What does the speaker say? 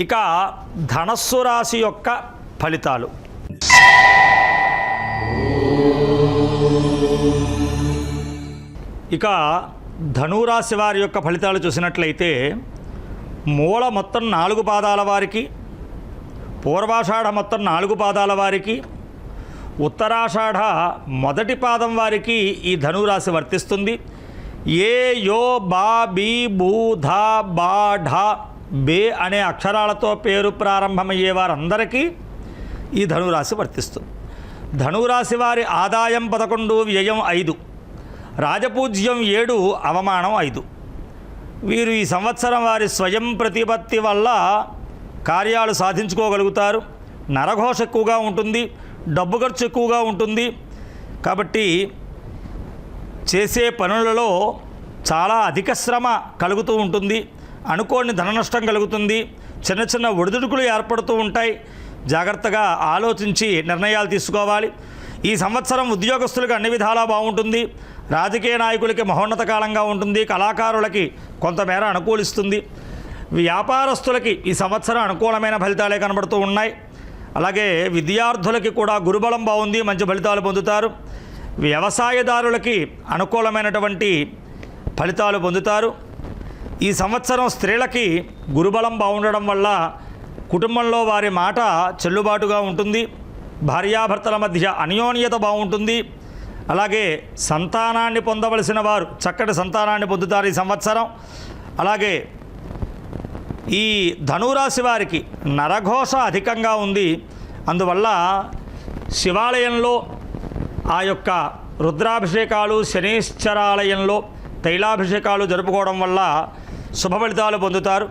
ఇక ధనస్సు రాశి యొక్క ఫలితాలు. ఇక ధనురాశి వారి యొక్క ఫలితాలు చూసినట్లయితే మూల మొత్తం నాలుగు పాదాల వారికి పూర్వాషాఢ మొత్తం నాలుగు పాదాల వారికి ఉత్తరాషాఢ మొదటి పాదం వారికి ఈ ధనురాశి వర్తిస్తుంది. ఏ యో బా బీ భూ ధా బా ఢా బే అనే అక్షరాలతో పేరు ప్రారంభమయ్యే వారందరికీ ఈ ధనురాశి వర్తిస్తుంది ధనురాశి వారి ఆదాయం పదకొండు వ్యయం ఐదు. రాజపూజ్యం ఏడు అవమానం ఐదు. వీరు ఈ సంవత్సరం వారి స్వయం ప్రతిపత్తి వల్ల కార్యాలు సాధించుకోగలుగుతారు. నరఘోష ఎక్కువగా ఉంటుంది డబ్బు ఖర్చు ఎక్కువగా ఉంటుంది. కాబట్టి చేసే పనులలో చాలా అధిక శ్రమ కలుగుతూ ఉంటుంది. అనుకోని ధన నష్టం కలుగుతుంది. చిన్న చిన్న ఒడిదుడుకులు ఏర్పడుతూ ఉంటాయి. జాగ్రత్తగా ఆలోచించి నిర్ణయాలు తీసుకోవాలి. ఈ సంవత్సరం ఉద్యోగస్తులకు అన్ని విధాలా బాగుంటుంది. రాజకీయ నాయకులకి మహోన్నత కాలంగా ఉంటుంది. కళాకారులకి కొంతమేర అనుకూలిస్తుంది. వ్యాపారస్తులకి ఈ సంవత్సరం అనుకూలమైన ఫలితాలే కనబడుతూ ఉన్నాయి. అలాగే విద్యార్థులకి కూడా గురుబలం బాగుంది. మంచి ఫలితాలు పొందుతారు. వ్యవసాయదారులకి అనుకూలమైనటువంటి ఫలితాలు పొందుతారు. ఈ సంవత్సరం స్త్రీలకి గురుబలం బాగుండడం వల్ల కుటుంబంలో వారి మాట చెల్లుబాటుగా ఉంటుంది. భార్యాభర్తల మధ్య అన్యోన్యత బాగుంటుంది. అలాగే సంతానాన్ని పొందవలసిన వారు చక్కటి సంతానాన్ని పొందుతారు ఈ సంవత్సరం. అలాగే ఈ ధనురాశి వారికి నరఘోష అధికంగా ఉంది. అందువల్ల శివాలయంలో ఆ యొక్క రుద్రాభిషేకాలు శనీశ్వరాలయంలో తైలాభిషేకాలు జరుపుకోవడం వల్ల శుభ ఫలితాలు పొందుతారు.